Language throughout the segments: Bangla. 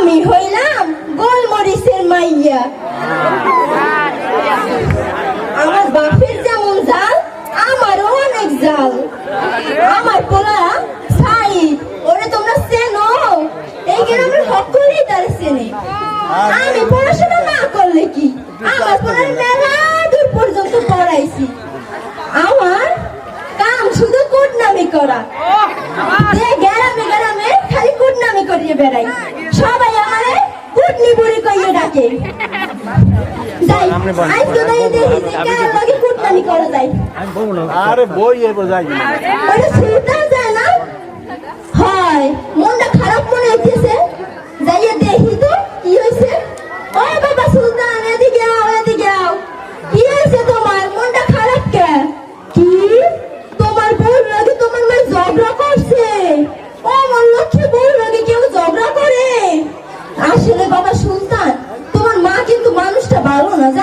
আমি হইলাম গোলমরিচের মাইয়া। আমার বাপের যেমন জাল, আমারও অনেক জাল। আমার পোলা ওরে তোমরা চেনো? এই সকলেই তার চেনে। আমি পড়াশোনা না করলে কি? আমার পোলার মেলা দূর পর্যন্ত পড়াইছি। আমার কাম শুধু কুটনামি করা। যে ডাকে যাই আজকে তাই দেখি যে কার লগে কুটনামি করা যায়? আরে বই এরপর যাই ওটা সুলতান যায় না। হয় মনটা খারাপ মনে হইতেছে যাইয়া দেখি তো কি হয়েছে ও বাবা সুলতান এদিকে আও এদিকে আও কি হয়েছে তোমার মনটা খারাপ কে কি তোমার বউ লাগে তোমার মেয়ে ঝগড়া করছে ও আমার লক্ষ্মী বউ লাগে কেউ ঝগড়া করে আসলে বাবা সুলতান তোমার মা কিন্তু মানুষটা ভালো না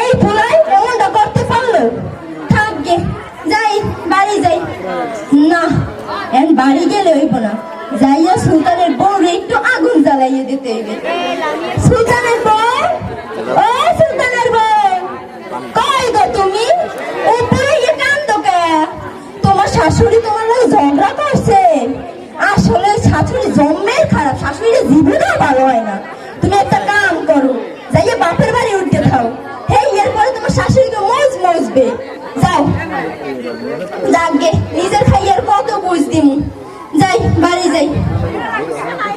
এই ভুলাই এমনটা করতে পারল? থাকবে যাই, বাড়ি যাই। না এখন বাড়ি গেলে হইব না। যাইয়া সুলতানের বউরে একটু আগুন জ্বালাইয়ে দিতে হইবে। যাকে নিজের খাইয়ার কত বুঝ দিমু? যাই, বাড়ি যাই।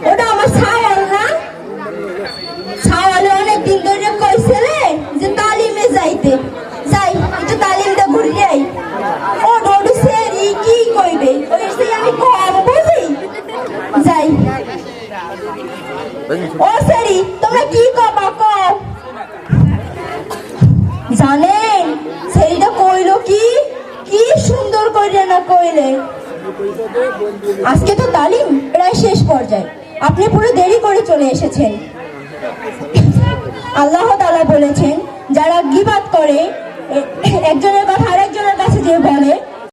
ওটা আমার ছাওয়াল না? ছাওয়ালে অনেক দিন ধরে কইছে রে যে তালিমে যাইতে। যাই, একটু তালিমটা ঘুরিয়ে আই। ও সেরি, কি কইবে? ওই আমি কম বুঝি। যাই। ও সেরি, তোমরা কি কবা কও? জানেন সেরিটা কইলো কি কি সুন্দর কইলে আজকে তো তালিম প্রায় শেষ পর্যায়ে। আপনি পুরো দেরি করে চলে এসেছেন। আল্লাহ তালা বলেছেন, যারা গিবাত করে একজনের কথা আরেকজনের কাছে